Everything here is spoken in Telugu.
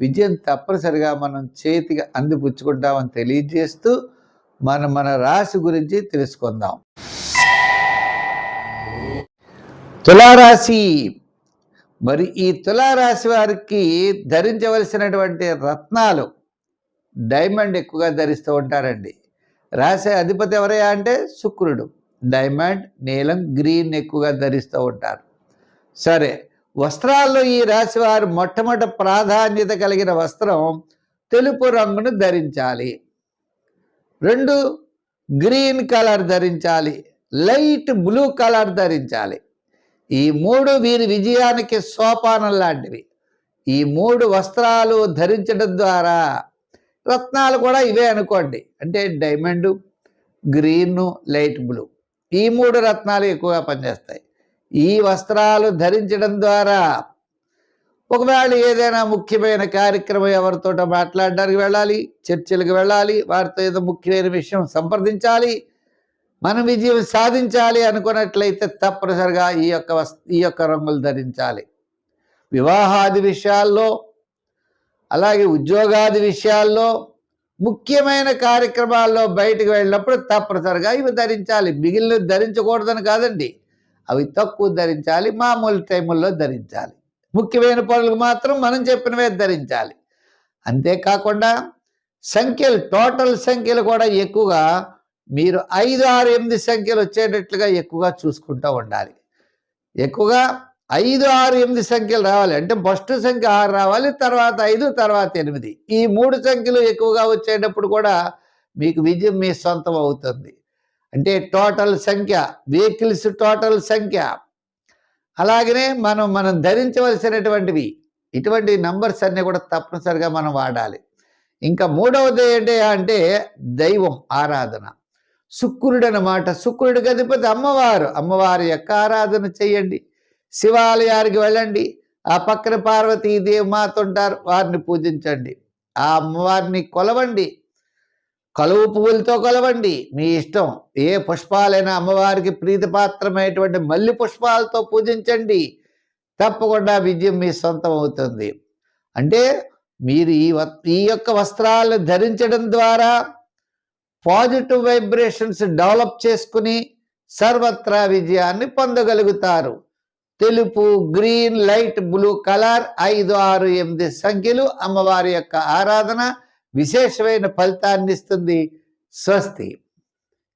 విజయం తప్పనిసరిగా మనం చేతికి అందిపుచ్చుకుంటామని తెలియజేస్తూ మనం మన రాశి గురించి తెలుసుకుందాం. తులారాశి. మరి ఈ తులారాశి వారికి ధరించవలసినటువంటి రత్నాలు డైమండ్ ఎక్కువగా ధరిస్తూ ఉంటారండి. రాశి అధిపతి ఎవరయ్యా అంటే శుక్రుడు. డైమండ్ నీలం గ్రీన్ ఎక్కువగా ధరిస్తూ ఉంటారు. సరే వస్త్రాల్లో ఈ రాశి వారు మొట్టమొదటి ప్రాధాన్యత కలిగిన వస్త్రం తెలుపు రంగును ధరించాలి. రెండు గ్రీన్ కలర్ ధరించాలి. లైట్ బ్లూ కలర్ ధరించాలి. ఈ మూడు వీరి విజయానికి సోపానం లాంటివి. ఈ మూడు వస్త్రాలు ధరించడం ద్వారా రత్నాలు కూడా ఇవే అనుకోండి. అంటే డైమండు గ్రీన్ లైట్ బ్లూ. ఈ మూడు రత్నాలు ఎక్కువగా పనిచేస్తాయి. ఈ వస్త్రాలు ధరించడం ద్వారా ఒకవేళ ఏదైనా ముఖ్యమైన కార్యక్రమం ఎవరితోటో మాట్లాడడానికి వెళ్ళాలి చర్చలకు వెళ్ళాలి వారితో ఏదో ముఖ్యమైన విషయం సంప్రదించాలి మనం విజయం సాధించాలి అనుకున్నట్లయితే తప్పనిసరిగా ఈ యొక్క వస్ ఈ యొక్క రంగులు ధరించాలి. వివాహాది విషయాల్లో అలాగే ఉద్యోగాది విషయాల్లో ముఖ్యమైన కార్యక్రమాల్లో బయటకు వెళ్ళినప్పుడు తప్పనిసరిగా ఇవి ధరించాలి. మిగిలిన ధరించకూడదని కాదండి. అవి తక్కువ ధరించాలి మామూలు టైముల్లో ధరించాలి. ముఖ్యమైన పనులకు మాత్రం మనం చెప్పినవే ధరించాలి. అంతేకాకుండా సంఖ్యలు టోటల్ సంఖ్యలు కూడా ఎక్కువగా మీరు ఐదు ఆరు ఎనిమిది సంఖ్యలు వచ్చేటట్లుగా ఎక్కువగా చూసుకుంటూ ఉండాలి. ఎక్కువగా ఐదు ఆరు ఎనిమిది సంఖ్యలు రావాలి. అంటే ఫస్ట్ సంఖ్య ఆరు రావాలి తర్వాత ఐదు తర్వాత ఎనిమిది. ఈ మూడు సంఖ్యలు ఎక్కువగా వచ్చేటప్పుడు కూడా మీకు విజయం మీ సొంతం అవుతుంది. అంటే టోటల్ సంఖ్య వెహికల్స్ టోటల్ సంఖ్య. అలాగనే మనం మనం ధరించవలసినటువంటివి ఇటువంటి నంబర్స్ అన్నీ కూడా తప్పనిసరిగా మనం వాడాలి. ఇంకా మూడవది ఏంటి అంటే దైవం ఆరాధన. శుక్రుడు అన్నమాట శుక్రుడికి అధిపతి అమ్మవారు. అమ్మవారి యొక్క ఆరాధన చేయండి. శివాలయానికి వెళ్ళండి. ఆ పక్కన పార్వతీదేవి మాత ఉంటారు వారిని పూజించండి. ఆ అమ్మవారిని కొలవండి. కలువు పువ్వులతో కొలవండి. మీ ఇష్టం. ఏ పుష్పాలైనా అమ్మవారికి ప్రీతిపాత్రమైనటువంటి మల్లి పుష్పాలతో పూజించండి. తప్పకుండా విజయం మీ సొంతం అవుతుంది. అంటే మీరు ఈ ఈ యొక్క వస్త్రాలను ధరించడం ద్వారా పాజిటివ్ వైబ్రేషన్స్ డెవలప్ చేసుకుని సర్వత్రా విజయాన్ని పొందగలుగుతారు. తెలుపు గ్రీన్ లైట్ బ్లూ కలర్ ఐదు ఆరు ఎనిమిది సంఖ్యలు అమ్మవారి యొక్క ఆరాధన విశేషమైన ఫలితాన్ని ఇస్తుంది. స్వస్తి.